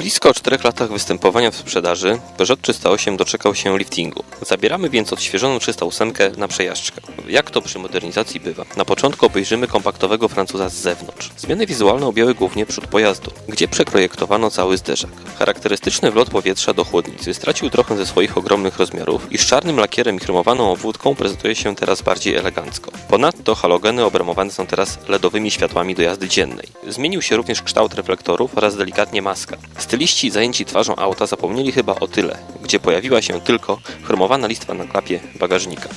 blisko 4 latach występowania w sprzedaży Peugeot 308 doczekał się liftingu. Zabieramy więc odświeżoną 308 na przejażdżkę. Jak to przy modernizacji bywa? Na początku obejrzymy kompaktowego Francuza z zewnątrz. Zmiany wizualne objęły głównie przód pojazdu, gdzie przeprojektowano cały zderzak. Charakterystyczny wlot powietrza do chłodnicy stracił trochę ze swoich ogromnych rozmiarów i z czarnym lakierem i chromowaną obwódką prezentuje się teraz bardziej elegancko. Ponadto halogeny obramowane są teraz LEDowymi światłami do jazdy dziennej. Zmienił się również kształt reflektorów oraz delikatnie maska. Styliści zajęci twarzą auta zapomnieli chyba o tyle, gdzie pojawiła się tylko chromowana listwa na klapie bagażnika.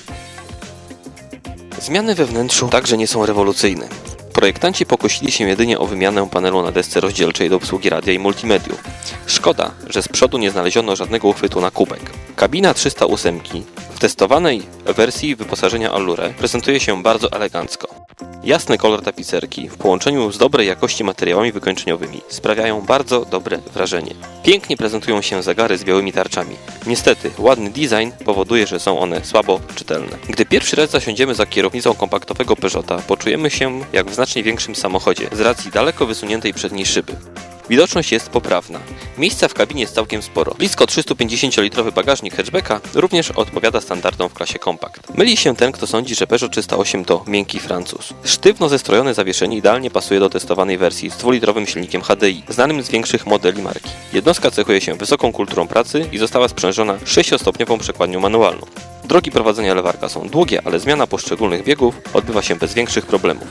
Zmiany we wnętrzu także nie są rewolucyjne. Projektanci pokusili się jedynie o wymianę panelu na desce rozdzielczej do obsługi radia i multimediów. Szkoda, że z przodu nie znaleziono żadnego uchwytu na kubek. Kabina 308 w testowanej wersji wyposażenia Allure prezentuje się bardzo elegancko. Jasny kolor tapicerki w połączeniu z dobrej jakości materiałami wykończeniowymi sprawiają bardzo dobre wrażenie. Pięknie prezentują się zegary z białymi tarczami. Niestety, ładny design powoduje, że są one słabo czytelne. Gdy pierwszy raz zasiądziemy za kierownicą kompaktowego Peugeota, poczujemy się jak w znacznie większym samochodzie z racji daleko wysuniętej przedniej szyby. Widoczność jest poprawna. Miejsca w kabinie jest całkiem sporo. Blisko 350-litrowy bagażnik hatchbacka również odpowiada standardom w klasie kompakt. Myli się ten, kto sądzi, że Peugeot 308 to miękki Francuz. Sztywno zestrojone zawieszenie idealnie pasuje do testowanej wersji z dwulitrowym silnikiem HDI, znanym z większych modeli marki. Jednostka cechuje się wysoką kulturą pracy i została sprzężona 6-stopniową przekładnią manualną. Drogi prowadzenia lewarka są długie, ale zmiana poszczególnych biegów odbywa się bez większych problemów.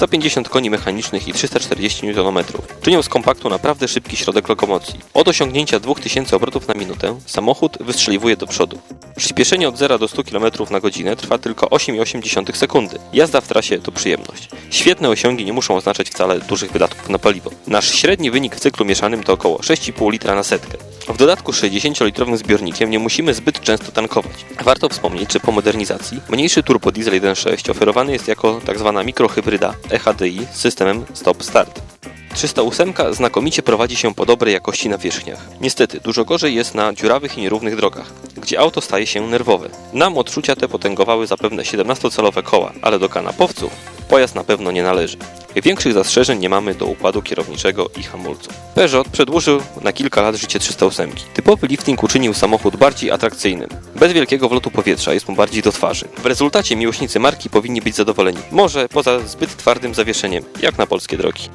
150 koni mechanicznych i 340 Nm czynią z kompaktu naprawdę szybki środek lokomocji. Od osiągnięcia 2000 obrotów na minutę samochód wystrzeliwuje do przodu. Przyspieszenie od 0 do 100 km na godzinę trwa tylko 8,8 sekundy. Jazda w trasie to przyjemność. Świetne osiągi nie muszą oznaczać wcale dużych wydatków na paliwo. Nasz średni wynik w cyklu mieszanym to około 6,5 litra na setkę. W dodatku 60-litrowym zbiornikiem nie musimy zbyt często tankować. Warto wspomnieć, że po modernizacji mniejszy turbodiesel 1.6 oferowany jest jako tzw. mikrohybryda E EHDI z systemem stop-start. 308 znakomicie prowadzi się po dobrej jakości nawierzchniach. Niestety, dużo gorzej jest na dziurawych i nierównych drogach, gdzie auto staje się nerwowe. Nam odczucia te potęgowały zapewne 17-calowe koła, ale do kanapowców pojazd na pewno nie należy. Większych zastrzeżeń nie mamy do układu kierowniczego i hamulców. Peugeot przedłużył na kilka lat życie 308. Typowy lifting uczynił samochód bardziej atrakcyjnym. Bez wielkiego wlotu powietrza jest mu bardziej do twarzy. W rezultacie miłośnicy marki powinni być zadowoleni. Może poza zbyt twardym zawieszeniem, jak na polskie drogi.